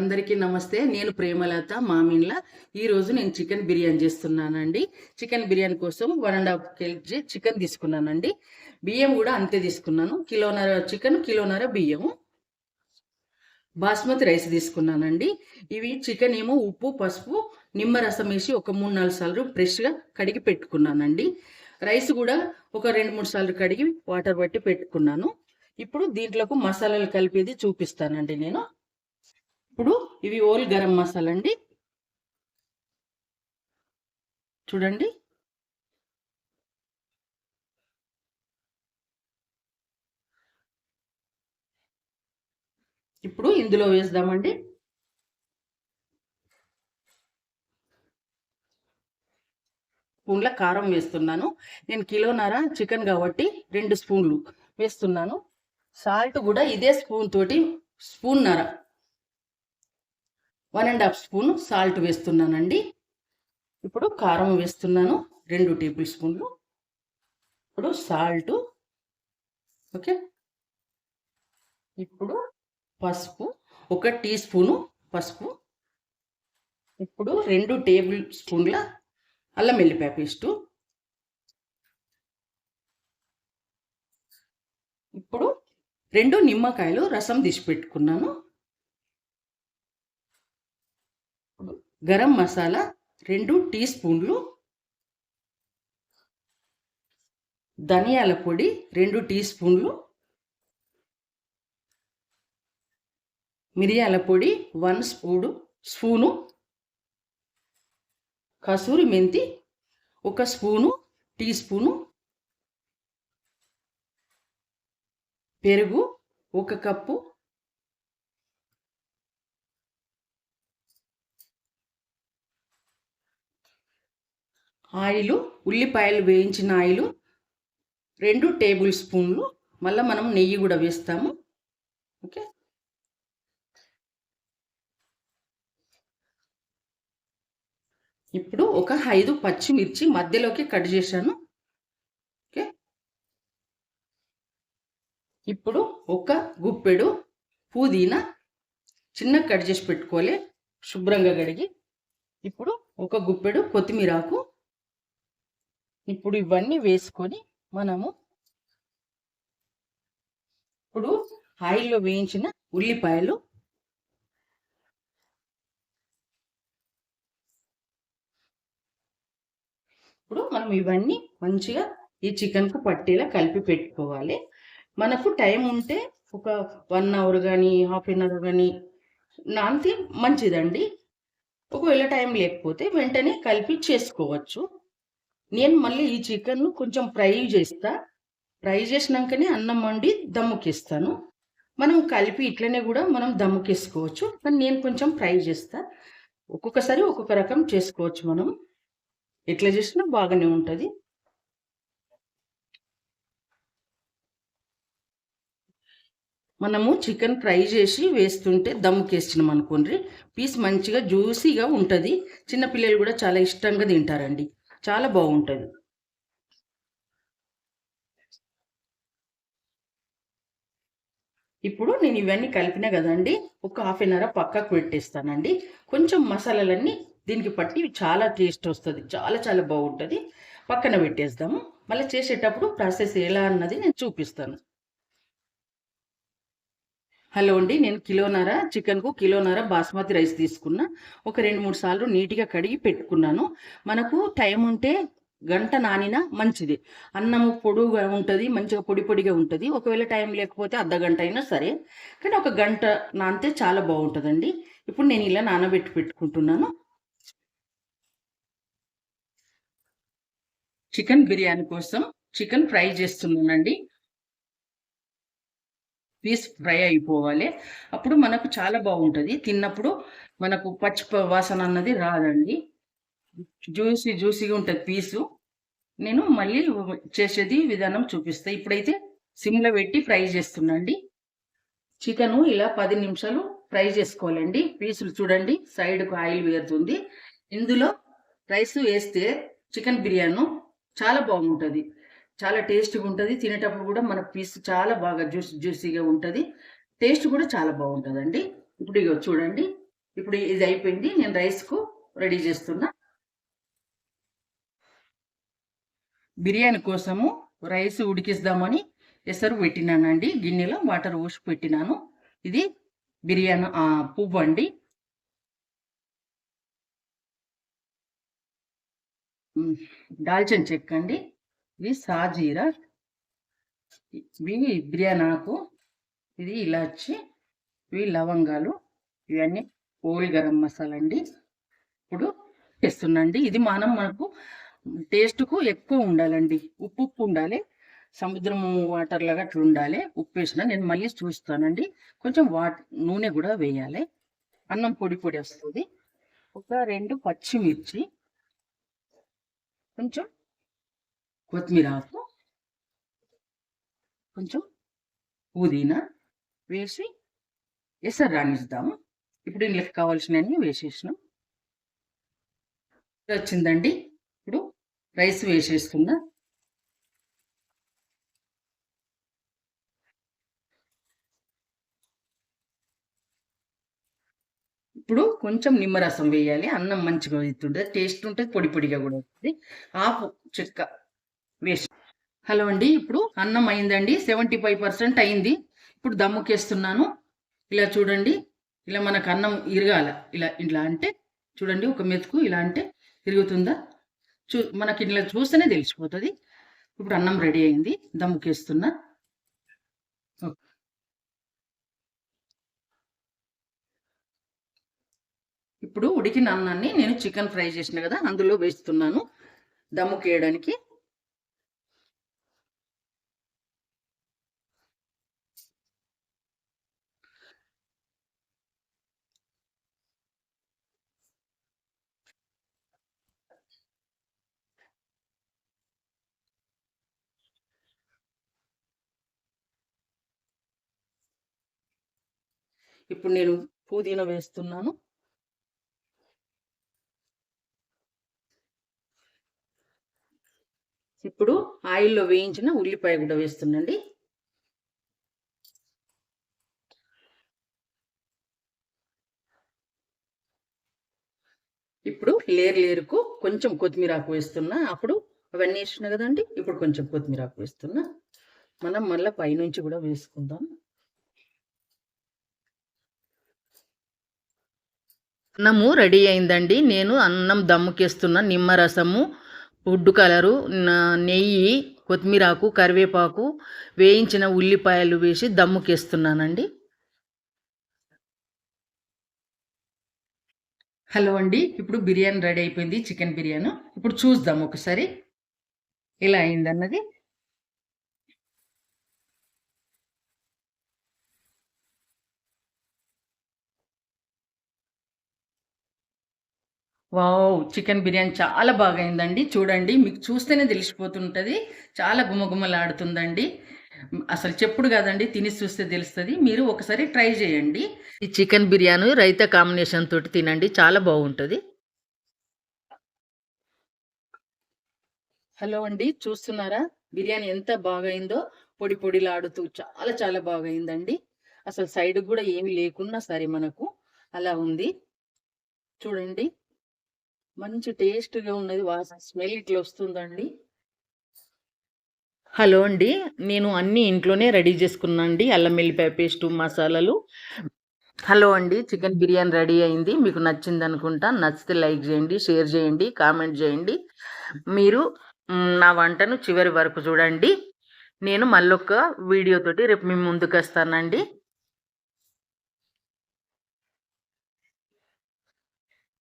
అందరికీ నమస్తే. నేను ప్రేమలత మామిన్ల. ఈరోజు నేను చికెన్ బిర్యానీ చేస్తున్నానండి. చికెన్ బిర్యానీ కోసం one and half KG chicken తీసుకున్నానండి. బియ్యం కూడా అంతే తీసుకున్నాను. కిలోన్నర చికెన్ కిలోన్నర బియ్యం బాస్మతి రైస్ తీసుకున్నానండి. ఇవి చికెన్ ఏమో ఉప్పు పసుపు నిమ్మరసం వేసి ఒక మూడు నాలుగు సార్లు ఫ్రెష్గా కడిగి పెట్టుకున్నానండి. రైస్ కూడా ఒక రెండు మూడు సార్లు కడిగి వాటర్ పట్టి పెట్టుకున్నాను. ఇప్పుడు దీంట్లోకి మసాలాలు కలిపేది చూపిస్తానండి నేను. ఇప్పుడు ఇవి ఓల్ గరం మసాలా అండి చూడండి. ఇప్పుడు ఇందులో వేద్దామండి. స్పూన్ల కారం వేస్తున్నాను. నేను కిలోన్నర చికెన్ కాబట్టి రెండు స్పూన్లు వేస్తున్నాను. సాల్ట్ కూడా ఇదే స్పూన్ తోటి స్పూన్ నర one and half spoon salt వేస్తున్నానండి. ఇప్పుడు కారం వేస్తున్నాను రెండు టేబుల్ స్పూన్లు. ఇప్పుడు సాల్ట్ ఓకే. ఇప్పుడు పసుపు ఒక టీ స్పూను పసుపు. ఇప్పుడు రెండు టేబుల్ స్పూన్ల అల్లం వెల్లిపాయ పేస్టు. ఇప్పుడు రెండు నిమ్మకాయలు రసం తీసి పెట్టుకున్నాను ఇప్పుడు గరం మసాలా రెండు టీ స్పూన్లు ధనియాల పొడి రెండు టీ స్పూన్లు మిరియాల పొడి వన్ స్పూడు స్పూను కసూరి మెంతి ఒక స్పూను టీ స్పూను పెరుగు ఒక కప్పు ఆయిల్ ఉల్లిపాయలు వేయించిన ఆయిల్ రెండు టేబుల్ స్పూన్లు. మళ్ళీ మనం నెయ్యి కూడా వేస్తాము. ఓకే? ఇప్పుడు ఒక ఐదు పచ్చిమిర్చి మధ్యలోకి కట్ చేశాను. ఓకే? ఇప్పుడు ఒక గుప్పెడు పుదీనా చిన్న కట్ చేసి పెట్టుకోవాలి. శుభ్రంగా కడిగి. ఇప్పుడు ఒక గుప్పెడు కొత్తిమీరాకు ఇప్పుడు ఇవన్నీ వేసుకొని మనము ఇప్పుడు ఆయిల్లో వేయించిన ఉల్లిపాయలు ఇప్పుడు మనం ఇవన్నీ మంచిగా ఈ చికెన్కు పట్టేలా కలిపి పెట్టుకోవాలి. మనకు టైం ఉంటే ఒక వన్ అవర్ కానీ హాఫ్ అన్ అవర్ కానీ నానితే మంచిదండి. ఒకవేళ టైం లేకపోతే వెంటనే కలిపి చేసుకోవచ్చు. నేను మళ్ళీ ఈ చికెన్ను కొంచెం ఫ్రై చేస్తా. ఫ్రై చేసినాకనే అన్నం వండి దమ్ముకిస్తాను. మనం కలిపి ఇట్లనే కూడా మనం దమ్ముకేసుకోవచ్చు. కానీ నేను కొంచెం ఫ్రై చేస్తా. ఒక్కొక్కసారి ఒక్కొక్క రకం చేసుకోవచ్చు మనం. ఎట్లా చేసినా బాగానే ఉంటుంది. మనము చికెన్ ఫ్రై చేసి వేస్తుంటే దమ్ముకేసినాం అనుకోండి పీస్ మంచిగా జ్యూసీగా ఉంటుంది. చిన్నపిల్లలు కూడా చాలా ఇష్టంగా తింటారండి. చాలా బాగుంటుంది. ఇప్పుడు నేను ఇవన్నీ కలిపినా కదండి ఒక హాఫ్ అన్ అవర్ పక్కకు పెట్టేస్తానండి. కొంచెం మసాలాలన్నీ దీనికి పట్టి చాలా టేస్ట్ వస్తుంది చాలా చాలా బాగుంటుంది. పక్కన పెట్టేస్తాము మళ్ళీ చేసేటప్పుడు ప్రాసెస్ ఎలా అన్నది నేను చూపిస్తాను. హలో అండి నేను కిలోన్నర చికెన్కు కిలోన్నర బాస్మతి రైస్ తీసుకున్నా. ఒక రెండు మూడు సార్లు నీట్గా కడిగి పెట్టుకున్నాను. మనకు టైం ఉంటే గంట నానిన మంచిది. అన్నము పొడుగా ఉంటుంది మంచిగా పొడి పొడిగా ఉంటుంది. ఒకవేళ టైం లేకపోతే అర్ధ గంట అయినా సరే. కానీ ఒక గంట నానితే చాలా బాగుంటుందండి. ఇప్పుడు నేను ఇలా నానబెట్టి పెట్టుకుంటున్నాను. చికెన్ బిర్యానీ కోసం చికెన్ ఫ్రై చేస్తున్నానండి. పీస్ ఫ్రై అయిపోవాలి. అప్పుడు మనకు చాలా బాగుంటుంది. తిన్నప్పుడు మనకు పచ్చి వాసన అన్నది రాదండి. జ్యూసీ జ్యూసీగా ఉంటుంది పీసు. నేను మళ్ళీ చేసేది విధానం చూపిస్తాను ఇప్పుడైతే సిమ్లో పెట్టి ఫ్రై చేస్తున్నాండి చికెను ఇలా పది నిమిషాలు ఫ్రై చేసుకోవాలండి. పీసులు చూడండి సైడ్కు ఆయిల్ వేరుతుంది. ఇందులో రైస్ వేస్తే చికెన్ బిర్యానీ చాలా బాగుంటుంది. చాలా టేస్ట్గా ఉంటుంది. తినేటప్పుడు కూడా మన పీస్ చాలా బాగా జ్యూస్ జ్యూసీగా ఉంటుంది. టేస్ట్ కూడా చాలా బాగుంటుందండి. ఇప్పుడు ఇక చూడండి. ఇప్పుడు ఇది అయిపోయింది. నేను రైస్కు రెడీ చేస్తున్నా. బిర్యానీ కోసము రైస్ ఉడికిస్తామని ఎసరు పెట్టినానండి. గిన్నెలో వాటర్ పోసి పెట్టినాను. ఇది బిర్యానీ పువ్వు అండి. దాల్చిన చెక్క అండి ఇది సాజీరా. ఇవి బిర్యానాకు ఇది ఇలాచి ఇవి లవంగాలు ఇవన్నీ ఓల్ గరం మసాలా అండి ఇప్పుడు వేస్తున్నాండి. ఇది మనం మనకు టేస్ట్కు ఎక్కువ ఉండాలండి. ఉప్పు ఉప్పు ఉండాలి. సముద్రం వాటర్ లాగా అట్లా ఉండాలి. ఉప్పు వేసిన నేను మళ్ళీ చూస్తానండి కొంచెం వాట నూనె కూడా వేయాలి. అన్నం పొడి పొడి వస్తుంది. ఒక రెండు పచ్చిమిర్చి. కొంచెం కొత్తిమీర ఆకు కొంచెం పుదీనా వేసి ఎసరు రాణిస్తాము ఇప్పుడు ఇందులోకి కావాల్సినవన్నీ వేసేసినాం. వచ్చిందండి. ఇప్పుడు రైస్ వేసేసుకుందా ఇప్పుడు కొంచెం నిమ్మరసం వేయాలి. అన్నం మంచిగా అవుతుంది? టేస్ట్ ఉంటుంది పొడి పొడిగా కూడా వస్తుంది ఆపు చెక్క వేస్ట్. హలో అండి ఇప్పుడు అన్నం అయిందండి సెవెంటీ ఫైవ్ పర్సెంట్ అయింది. ఇప్పుడు దమ్ముకేస్తున్నాను. ఇలా చూడండి ఇలా మనకు అన్నం ఇరగాల. ఇలా ఇలా అంటే చూడండి ఒక మెతుకు ఇలా అంటే తిరుగుతుందా చూ మనకి ఇలా చూస్తేనే తెలిసిపోతుంది. ఇప్పుడు అన్నం రెడీ అయింది దమ్ముకేస్తున్నా. ఓకే. ఇప్పుడు ఉడికిన అన్నాన్ని నేను చికెన్ ఫ్రై చేసిన కదా అందులో వేస్తున్నాను. దమ్ముకేయడానికి. ఇప్పుడు నేను పుదీనా వేస్తున్నాను. ఇప్పుడు ఆయిల్లో వేయించిన ఉల్లిపాయ కూడా వేస్తుండండి ఇప్పుడు లేరు లేరుకు కొంచెం కొత్తిమీర ఆకు వేస్తున్నా. అప్పుడు అవన్నీ వేసిన కదండి. ఇప్పుడు కొంచెం కొత్తిమీర ఆకు వేస్తున్నా. మనం మళ్ళీ పైనుంచి కూడా వేసుకుందాం. అన్నము రెడీ అయిందండి. నేను అన్నం దమ్ముకేస్తున్నా నిమ్మరసము ఫుడ్ కలరు నెయ్యి కొత్తిమీరాకు కరివేపాకు వేయించిన ఉల్లిపాయలు వేసి దమ్ముకేస్తున్నానండి. హలో అండి. ఇప్పుడు బిర్యానీ రెడీ అయిపోయింది చికెన్ బిర్యానీ. ఇప్పుడు చూద్దాం ఒకసారి. ఎలా అయిందన్నది? వావ్ చికెన్ బిర్యానీ చాలా బాగా అయిందండి చూడండి మీకు చూస్తేనే తెలిసిపోతుంటుంది. చాలా గుమగుమలాడుతుందండి. అసలు చెప్పుడు కాదండి తిని చూస్తే తెలుస్తుంది. మీరు ఒకసారి ట్రై చేయండి. ఈ చికెన్ బిర్యానీ రైతా కాంబినేషన్ తోటి తినండి చాలా బాగుంటుంది. హలో అండి చూస్తున్నారా? బిర్యానీ ఎంత బాగైందో పొడి పొడిలాడుతూ చాలా చాలా బాగైందండి. అసలు సైడ్ కూడా ఏమి లేకున్నా సరే మనకు అలా ఉంది. చూడండి. మంచి టేస్ట్గా ఉన్నది వాసన స్మెల్ ఇట్లా వస్తుందండి. హలో అండి నేను అన్ని ఇంట్లోనే రెడీ చేసుకున్నా అండి అల్లం వెల్లిపాయ పేస్టు మసాలాలు. హలో అండి చికెన్ బిర్యానీ రెడీ అయింది. మీకు నచ్చింది అనుకుంటా నచ్చితే లైక్ చేయండి షేర్ చేయండి కామెంట్ చేయండి. మీరు నా వంటను చివరి వరకు చూడండి. నేను మళ్ళొక వీడియోతోటి రేపు మీ ముందుకు వస్తానండి.